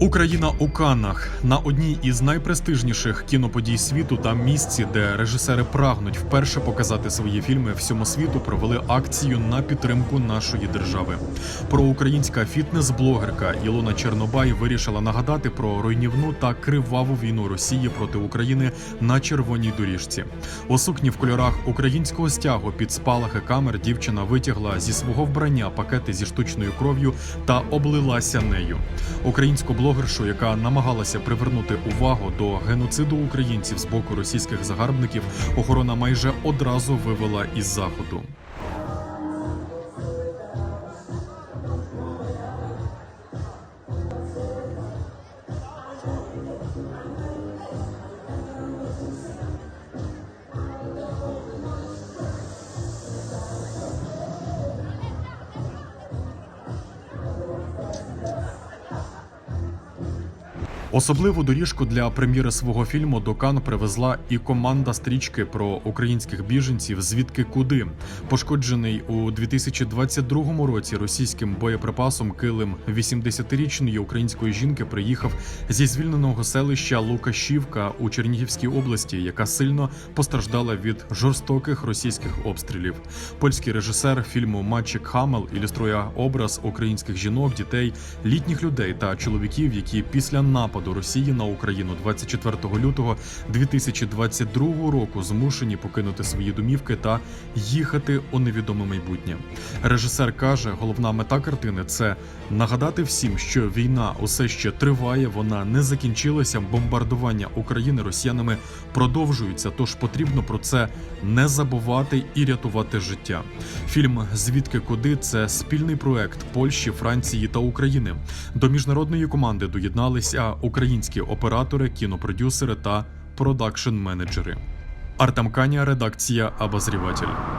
Україна у Каннах на одній із найпрестижніших кіноподій світу та місці, де режисери прагнуть вперше показати свої фільми всьому світу, провели акцію на підтримку нашої держави. Проукраїнська фітнес-блогерка Ілона Чернобай вирішила нагадати про руйнівну та криваву війну Росії проти України на червоній доріжці. У сукні в кольорах українського стягу під спалахи камер дівчина витягла зі свого вбрання пакети зі штучною кров'ю та облилася нею. Українську блогершу, яка намагалася привернути увагу до геноциду українців з боку російських загарбників, охорона майже одразу вивела із заходу. Особливу доріжку для прем'єри свого фільму до Кан привезла і команда стрічки про українських біженців звідки куди пошкоджений у 2022 році російським боєприпасом килим 80-річної української жінки приїхав зі звільненого селища Лукашівка у Чернігівській області, яка сильно постраждала від жорстоких російських обстрілів. Польський режисер фільму Матчик Хамел ілюструє образ українських жінок, дітей, літніх людей та чоловіків, які після нападу Росії на Україну 24 лютого 2022 року змушені покинути свої домівки та їхати у невідоме майбутнє. Режисер каже, головна мета картини це нагадати всім, що війна усе ще триває, вона не закінчилася. Бомбардування України росіянами продовжуються. Тож потрібно про це не забувати і рятувати життя. Фільм Звідки куди це спільний проект Польщі, Франції та України. До міжнародної команди доєдналися українські оператори, кінопродюсери та продакшн-менеджери. Артем Каня, редакція Обозріватель.